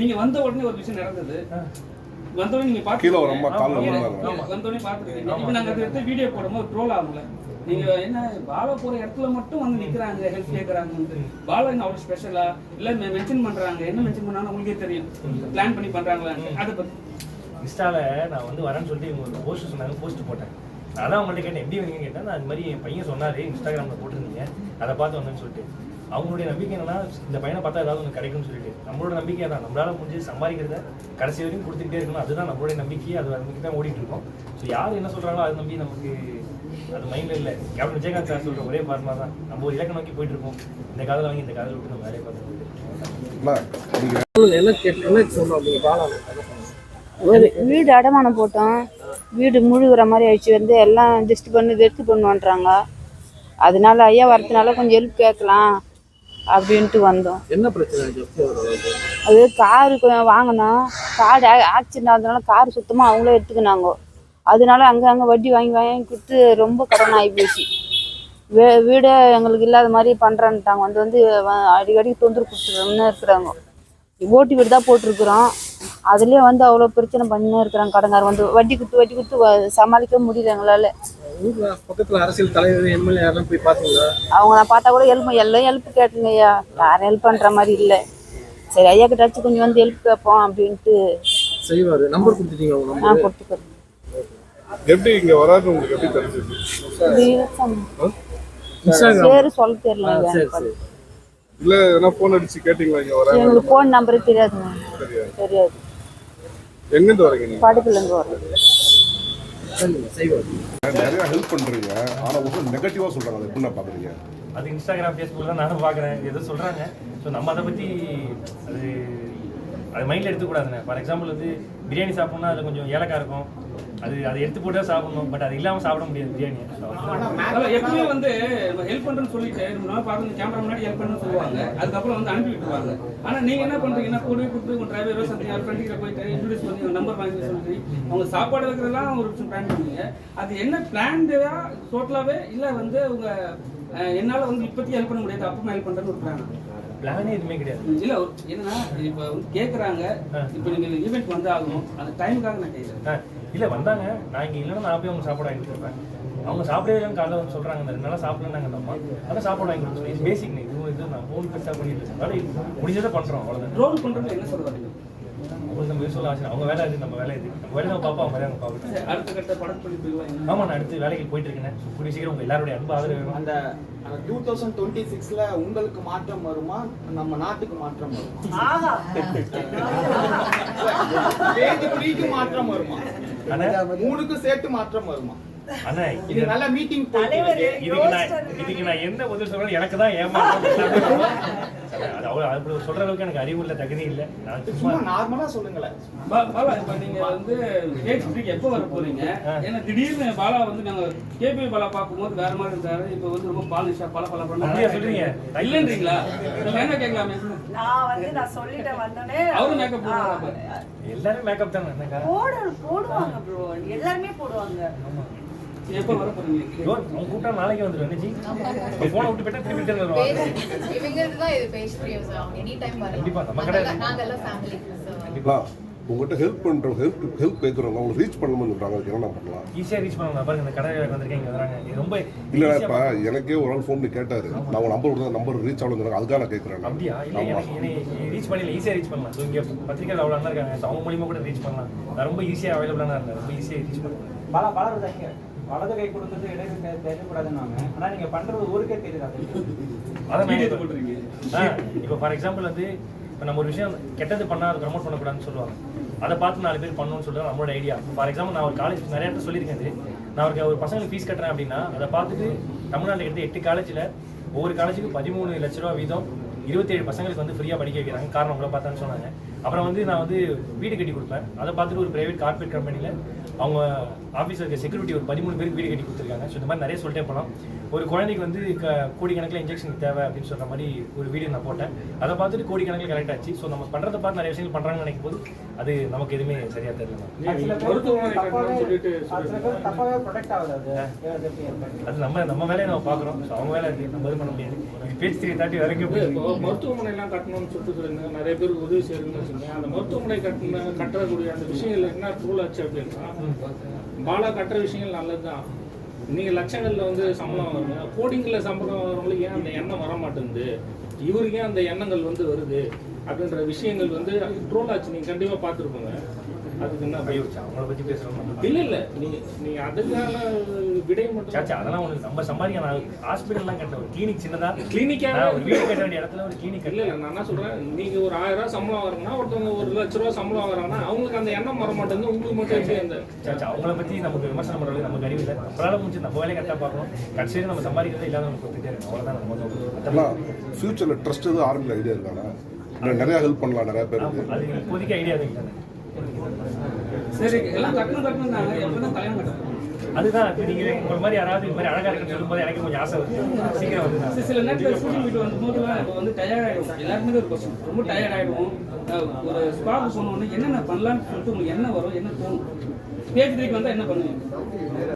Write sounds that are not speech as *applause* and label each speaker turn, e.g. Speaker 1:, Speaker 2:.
Speaker 1: நீங்க வந்த உடனே ஒரு விஷயம் நடந்தது. வந்த உடனே நீங்க பாத்து
Speaker 2: கீழே ஒரு அம்மா கால்ல
Speaker 1: கீழே.
Speaker 2: விழுந்தாங்க.
Speaker 1: வந்த உடனே பாத்துருக்கீங்க இப்ப நாங்க அதை எடுத்து வீடியோ போடும்போது ட்ரோல் ஆகும்ல. நீங்க என்ன பாலா போற இடத்துல மட்டும் வந்து நிக்கிறாங்க ஹெல்ப் கேக்குறாங்க பாலா என்ன அவ்வளவு ஸ்பெஷலா இல்ல மென்ஷன் பண்றாங்க. என்ன மென்ஷன் பண்ணாலும் உங்களுக்கே தெரியும். பிளான் பண்ணி பண்றாங்களா அதை பத்தி.
Speaker 3: இன்ஸ்டால நான் வந்து வரேன்னு சொல்லிட்டு இவங்க ஒரு போஸ்ட் சொன்னாங்க போஸ்ட் போட்டேன். அதான் அவங்கள்ட்ட கேட்டேன் எப்படி வந்தீங்கன்னு கேட்டேன். நான் இந்த மாதிரி என் பையன் சொன்னாரு இன்ஸ்டாகிராமில் போட்டிருந்தீங்க. அதை பார்த்து வந்தேன்னு சொல்லிட்டு. அவங்களுடைய நம்பிக்கை என்னன்னா இந்த பையனை பார்த்தா ஏதாவது ஒன்று கிடைக்கும்னு சொல்லிட்டு. நம்மளோட நம்பிக்கை தான் நம்மளால முடிஞ்சு சம்பாதிக்கிறத கடைசி வரைக்கும் கொடுத்துக்கிட்டே இருக்கணும். அதுதான் நம்மளுடைய நம்பிக்கை அது நம்பிக்கை தான் ஓடிட்டு இருக்கோம். ஸோ யார் என்ன சொல்றாங்களோ அதை நம்பி நமக்கு அது மைண்ட்ல இல்லை. கேப்டன் விஜயகாந்த் சார் சொல்ற ஒரே பார்மா தான். நம்ம ஒரு இலக்கை நோக்கி போயிட்டு இருக்கோம் இந்த காதல வாங்கி இந்த காதல விட்டு நம்ம வேலையை பார்த்து
Speaker 4: ஒரு வீடு அடமானம் போட்டோம். வீடு முழுகிற மாதிரி ஆயிடுச்சு. வந்து எல்லாம் டிஸ்ட் பண்ணி எடுத்து பண்ணுவான்றாங்க. அதனால ஐயா வரதுனால கொஞ்சம் ஹெல்ப் கேட்கலாம். அப்படின்ட்டு வந்தோம்.
Speaker 5: என்ன பிரச்சனை?
Speaker 4: அது காரு வாங்கினோம் கார் ஆக்சிடென்ட் ஆனதுனால கார் சுத்தமாக அவங்களே எடுத்துக்கினாங்க. அதனால அங்கே அங்கே வட்டி வாங்கி வாங்கி கொடுத்து ரொம்ப கடன் ஆகி போச்சு. வீ வீடே எங்களுக்கு இல்லாத மாதிரி பண்ணுறான்ட்டாங்க வந்து வந்து அடிக்கடி தொந்தரவு கொடுத்துருன்னு இருக்கிறாங்க. ஓட்டு வீடு தான் போட்டிருக்கிறோம். அதுலேயே வந்து அவ்வளோ பிரச்சனை பண்ணி இருக்கிறாங்க கடங்கார் வந்து வட்டி கொடுத்து வட்டி கொடுத்து வ- சமாளிக்க முடியல எங்களால்.
Speaker 5: ஊர்ல பக்கத்துல அரசியல் தலைவர் எம்எல்ஏ யாரெல்லாம் போய் பாத்தீங்களா?
Speaker 4: அவங்க நான் பார்த்தா கூட ஹெல்ப் எல்லாம் ஹெல்ப் கேட்டுங்க ஐயா. யாரும் ஹெல்ப் பண்ணுற மாதிரி இல்லை. சரி ஐயா கிட்ட கொஞ்சம் வந்து ஹெல்ப் கேட்போம் அப்படின்ட்டு.
Speaker 5: செய்வாரு. நம்பர் கொடுத்துட்டீங்க
Speaker 4: நான் கொடுத்துக்கிறேன்.
Speaker 2: எப்படி இங்க வராது உங்களுக்கு எப்படி தெரிஞ்சது?
Speaker 4: பேரு சொல்ல தெரியல
Speaker 2: இல்ல எதனா போன் அடிச்சு கேட்டீங்களா இங்க வராது
Speaker 4: எங்களுக்கு ஃபோன் நம்பரே தெரியாதுங்க
Speaker 2: தெரியாது.
Speaker 4: தெரியாது.
Speaker 2: எங்க இருந்து வரீங்க நீங்க?
Speaker 4: வரோம்
Speaker 5: சரிங்க செய்வாரு
Speaker 2: நிறைய ஹெல்ப் பண்றீங்க. ஆனா ஒரு நெகட்டிவா சொல்றாங்க. அதை எப்படி பாக்குறீங்க?
Speaker 3: அது இன்ஸ்டாகிராம் ஃபேஸ்புக் தான் நானும் பார்க்குறேன் ஏதோ சொல்கிறாங்க ஸோ நம்ம அதை பற்றி அது அது மைண்டில் எடுத்துக்கூடாதுண்ணே ஃபார் எக்ஸாம்பிள் வந்து பிரியாணி சாப்பிட்ணும்னா அதில் கொஞ்சம் ஏலக்காய் இருக்கும். அது அதை எடுத்து போட்டு சாப்பிடணும். பட் அது இல்லாமல் சாப்பிட முடியாது பிரியாணி.
Speaker 1: எப்பவுமே வந்து ஹெல்ப் பண்றேன்னு சொல்லிட்டு நாள் பார்த்து கேமரா முன்னாடி ஹெல்ப் பண்ணு சொல்லுவாங்க. அதுக்கப்புறம் வந்து அனுப்பி விட்டுருவாங்க. ஆனா நீங்க என்ன பண்றீங்கன்னா கூடவே கூப்பிட்டு உங்க டிரைவரோ சந்தி யார் ஃப்ரெண்ட் போயிட்டு இன்ட்ரடியூஸ் பண்ணி உங்க நம்பர் வாங்கி சொல்லி அவங்க சாப்பாடு வைக்கிறதெல்லாம் ஒரு விஷயம் பிளான் பண்ணுவீங்க. அது என்ன பிளான்டா டோட்டலாவே இல்ல வந்து உங்க என்னால வந்து இப்போதைக்கு ஹெல்ப் பண்ண முடியாது அப்புறமா ஹெல்ப் பண்றேன்னு ஒரு பிளான்
Speaker 3: பிளானே எதுவுமே கிடையாது.
Speaker 1: இல்ல என்னன்னா இப்ப வந்து கேக்குறாங்க. இப்ப நீங்க ஈவெண்ட் வந்து ஆகணும் அந்த டைமுக்காக நான் கேக்குறேன்.
Speaker 3: இல்லை வந்தாங்க. நான் இங்கே இல்லைன்னா நான் போய் அவங்க சாப்பாடு வாங்கி கொடுப்பேன் அவங்க சாப்பிடவே இல்லைன்னு காலைல வந்து சொல்கிறாங்க இந்த ரெண்டு நாளாக சாப்பிடலன்னாங்க அந்த அம்மா. அதான் சாப்பாடு வாங்கி கொடுத்துருவோம் இது பேசிக் இது இது நான் ஃபோன் பெருசாக பண்ணிட்டு இருக்கேன். அதனால முடிஞ்சதை பண்ணுறோம் அவ்வளோதான்
Speaker 1: ட்ரோல் பண்றது என்ன சொல்ல வரீங்க
Speaker 3: அவங்களுக்கு நம்ம சொல்ல ஆசை அவங்க வேலை இது நம்ம வேலை இது. நம்ம வேலை நம்ம அவங்க வேலை அவங்க
Speaker 1: சரி, அடுத்த கட்ட படப்பிடிப்பு என்ன
Speaker 3: ஆமா நான் அடுத்து வேலைக்கு போயிட்டு இருக்கேன். கூடிய சீக்கிரம் உங்க எல்லாருடைய அன்பு ஆதரவு. வேணும்
Speaker 6: அந்த டூ தௌசண்ட் டுவெண்ட்டி சிக்ஸ்ல உங்களுக்கு மாற்றம் வருமா? நம்ம நாட்டுக்கு மாற்றம் வருமா? *laughs* மாற்றம் வருமா? மூணுக்கும் சேர்த்து மாற்றம் வருமா?
Speaker 3: அண்ணா
Speaker 6: இது நல்ல மீட்டிங்.
Speaker 3: இதுக்கு நான் இதுக்கு நான் என்ன பதில் சொல்றேன் எனக்கு தான் ஏமாற்றம். *laughs* அது அவ்வளவு அப்படி சொல்ற அளவுக்கு எனக்கு அறிவு இல்லை தகுதி இல்லை. நான் சும்மா
Speaker 6: சும்மா நார்மலா சொல்லுங்களேன்.
Speaker 1: பா- பாலா இப்ப நீங்க வந்து கேட் ஸ்ட்ரீட் எப்போ வர போறீங்க? ஏன்னா திடீர்னு பாலா வந்து நாங்க கேபி பாலா பார்க்கும்போது வேற மாதிரி இருந்தாரு. இப்ப வந்து ரொம்ப பாலிஷா பல பல
Speaker 3: அப்படியா சொல்றீங்க?
Speaker 1: இல்லன்றீங்களா? என்ன கேட்கலாமே?
Speaker 7: நான் வந்து நான் சொல்லிட்டேன் வந்தோடனே
Speaker 1: அவரும் மேக்கப் போடுறாங்க
Speaker 3: எல்லாரும் மேக்கப் தானே
Speaker 7: போடுவாங்க ப்ரோ எல்லாருமே போடுவாங்க.
Speaker 3: கூப்பிட்டா நாளைக்கு வந்துடும் என்னச்சி? போனை விட்டு போயிட்டா திருப்பி
Speaker 8: டைம்
Speaker 3: கண்டிப்பா,
Speaker 2: ஹெல்ப் பண்றவங்க ஹெல்ப் ஹெல்ப் கேட்கறவங்க அவங்க ரீச் பண்ணணும்னு சொல்றாங்க. அதுக்கு என்ன பண்ணலாம்?
Speaker 3: ஈஸியா ரீச் பண்ணலாம். பாருங்க இந்த கடை வராங்க. ரொம்ப
Speaker 2: இல்ல இப்ப எனக்கே ஒரு ஆள் ஃபோன் கேட்டாரு. நான் நம்பர் கொடுத்தா நம்பர் ரீச் ஆகணும் அதுக்காக நான் கேட்கறேன்
Speaker 3: அப்படியா? ரீச் பண்ணல. ஈஸியா ரீச் பண்ணலாம். ஸோ இங்க பத்திரிக்கை அவ்வளோ நல்லா இருக்காங்க. அவங்க மூலியமா கூட ரீச் பண்ணலாம். ரொம்ப ஈஸியா அவைலபிளாக இருந்தேன். ரொம்ப ஈஸியா ரீச் பண்ணலாம்.
Speaker 9: பல பலர் வலது கை கொடுத்தது இடது கை தெரியக்கூடாதுன்னாங்க ஆனா நீங்க பண்றது ஊருக்கே தெரியுது. அது
Speaker 3: அதான் இப்ப-
Speaker 1: போட்டுருக்கீங்க
Speaker 3: ஆ, இப்போ ஃபார் எக்ஸாம்பிள் வந்து இப்போ நம்ம ஒரு விஷயம் கெட்டது பண்ணா அதை ப்ரமோட் பண்ணக்கூடாதுன்னு சொல்லுவாங்க. அதை பார்த்து நாலு பேர் பண்ணணும்னு சொல்றது நம்மளோட ஐடியா ஃபார் எக்ஸாம்பிள் நான் ஒரு காலேஜ் நிறைய இடத்துல சொல்லியிருக்கேன். நான் ஒரு ஒரு பசங்களுக்கு ஃபீஸ் கட்டுறேன் அப்படின்னா அதை பார்த்துட்டு தமிழ்நாட்டில் எடுத்து எட்டு காலேஜில் ஒவ்வொரு காலேஜுக்கு பதிமூணு லட்ச ரூபா வீதம் இருபத்தேழு பசங்களுக்கு வந்து ஃப்ரீயாக படிக்க வைக்கிறாங்க. காரணம் உங்களை பார்த்தான்னு சொன்னாங்க. அப்புறம் வந்து நான் வந்து வீடு கட்டி கொடுப்பேன். அதை பார்த்துட்டு ஒரு பிரைவேட் கார்பரேட் கம்பெனியில் அவங்க ஆஃபீஸில் இருக்க செக்யூரிட்டி ஒரு பதிமூணு பேருக்கு வீடு கட்டி கொடுத்துருக்காங்க. ஸோ இந்த மாதிரி நிறைய சொல்லிட்டே போகலாம் ஒரு குழந்தைக்கு வந்து க கோடிக்கணக்கில் இன்ஜெக்ஷன் தேவை அப்படின்னு சொல்ற மாதிரி ஒரு வீடியோ நான் போட்டேன். அதை பார்த்துட்டு கோடிக்கணக்கில் கரெக்ட் ஆச்சு. ஸோ நம்ம பண்ணுறதை பார்த்து நிறைய விஷயங்கள் பண்ணுறாங்கன்னு நினைக்கும் போது அது நமக்கு எதுவுமே சரியா தெரியல
Speaker 9: அது
Speaker 3: நம்ம நம்ம வேலையை நம்ம பார்க்குறோம். ஸோ அவங்க வேலை நம்ம இது பண்ண முடியாது. இது பேச்சு திரி தாட்டி வரைக்கும்
Speaker 1: மருத்துவமனை எல்லாம் கட்டணும்னு சொல்லிட்டு சொல்லுங்க நிறைய பேருக்கு உதவி செய்யணும்னு
Speaker 10: வச்சுங்க அந்த மருத்துவமனை கட்டின கட்டக்கூடிய அந்த விஷயங்கள் என்ன ட்ரூல் ஆச்சு அப்படின்னா பாலா கட்டுற விஷயங்கள் நல்லதுதான். நீங்க லட்சங்கள்ல வந்து சம்பளம் வருங்க கோடிங்கள்ல சம்பளம் வரவங்களுக்கு ஏன் அந்த எண்ணம் வர மாட்டேங்குது இவருக்கு ஏன் அந்த எண்ணங்கள் வந்து வருது? அப்படின்ற விஷயங்கள் வந்து ட்ரோல் ஆச்சு. நீங்க கண்டிப்பா பார்த்துருப்போங்க. அதுக்கு என்ன
Speaker 3: அவங்கள பத்தி பேசுறோம்
Speaker 10: இல்ல இல்ல நீங்க நீங்க அதுக்கான விடை மட்டும்
Speaker 3: சாச்சா அதெல்லாம் உனக்கு நம்ம சம்பாதிக்க நான் ஹாஸ்பிட்டல்லாம் கட்ட ஒரு கிளினிக் சின்னதா.
Speaker 10: கிளினிக்காக
Speaker 3: ஒரு வீடு கட்ட வேண்டிய இடத்துல ஒரு கிளினிக்
Speaker 10: இல்ல இல்ல நான் என்ன சொல்றேன்? நீங்க ஒரு ஆயிரம் ரூபாய் சம்பளம் வரணும்னா ஒருத்தவங்க ஒரு லட்ச ரூபாய் சம்பளம் வராங்கன்னா அவங்களுக்கு அந்த எண்ணம் வர மாட்டேங்குது. உங்களுக்கு மட்டும் எப்படி அந்த
Speaker 3: சாச்சா அவங்கள பத்தி நமக்கு விமர்சனம் பண்றது நமக்கு அறிவு இல்லை. நம்மளால முடிஞ்சு நம்ம வேலையை கரெக்டாக பார்க்கணும். கடைசியில் நம்ம சம்பாதிக்கிறதே இல்லாத நம்ம கொடுத்துட்டே இருக்கோம். அவ்வளோதான் நம்ம நோக்கம்.
Speaker 2: ஆனால் ஃபியூச்சரில் ட்ரஸ்ட் எதுவும் ஆரம்பிக்கிற ஐடியா நிறையா ஹெல்ப் பண்ணலாம் நிறையா
Speaker 3: அது இப்போதைக்கு ஐடியா இல்லை.
Speaker 1: சரி எல்லாம் கட்டணும் கட்டணும்னாங்க எப்பதான் கல்யாணம் கட்டணும்?
Speaker 3: அதுதான் நீங்க உங்களை மாதிரி யாராவது இந்த மாதிரி அழகா இருக்குன்னு சொல்லும்போது எனக்கு கொஞ்சம் ஆசை வருது. சீக்கிரம் வந்து
Speaker 1: சில- நேரத்தில் ஷூட்டிங் வீட்டு வந்தபோதுலாம் இப்போ வந்து டயர்ட் ஆகிடும் எல்லாருமே ஒரு கொஸ்டின் ரொம்ப டயர்ட் ஆகிடுவோம் ஒரு ஸ்பாக்கு போனோடனே என்னென்ன பண்ணலாம்னு சொல்லிட்டு உங்களுக்கு என்ன வரும் என்ன தோணும்? பேஜ் திரைக்கு வந்தால் என்ன பண்ணுவீங்க?